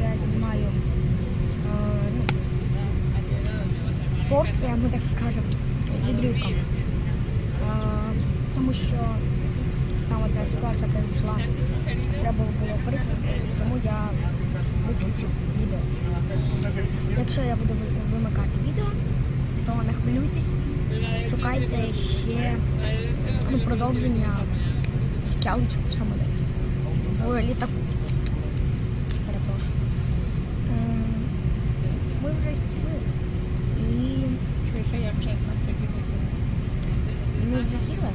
що я знімаю е, ну, порціями, так скажемо, відривками. Е, тому що там одна ситуація произошла, треба було присісти, тому я виключив відео. Якщо я буду вимикати відео, то не хвилюйтесь, шукайте ще ну, продовження як я лечу в самоліті. В літаку. Перепрошую. М, Ми вже сіли і Що я вчасно ми вже сіли.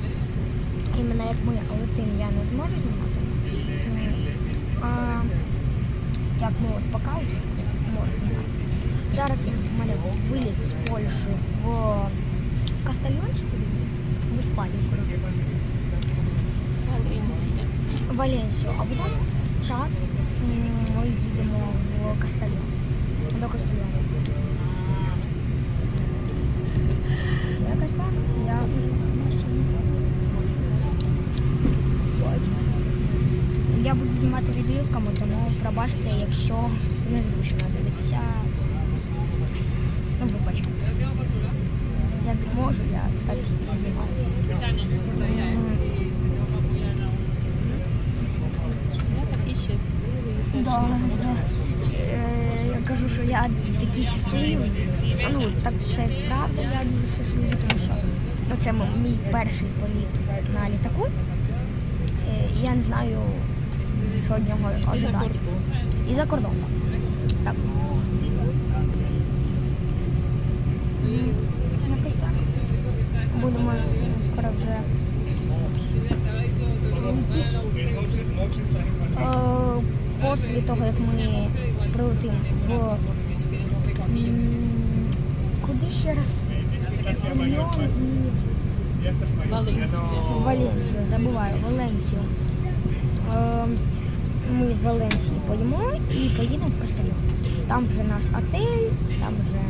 Іменно як ми але тим я не зможу знімати. А як ми от покажуть, можу знімати. Зараз в мене виліт з Польщі в Кастальончику, в Іспанію, коротше. Валенція. Валенсію, а потім час м, ми їдемо в Кастальон. До Кастальону. Якось так. Я Я буду знімати відривками, тому пробачте, якщо незручно дивитися. Ну, вибач. Я не можу, я так і знімаю. Да, да. Е, Я кажу, що я такий щасливий. Ну, так це правда, я дуже щасливий, тому що ну, це мій перший політ на літаку. Е, Я не знаю, що від нього І за ожидати. кордон. І за кордон, так. так. Якось так. Будемо скоро вже. Е, Після того, як ми прилетимо в куди ще раз? Стадіон і Валенція. Валенсію, забуваю, Валенсію. Е, Ми в Валенсії поїмо і поїдемо в Кастельон. Там вже наш отель, там вже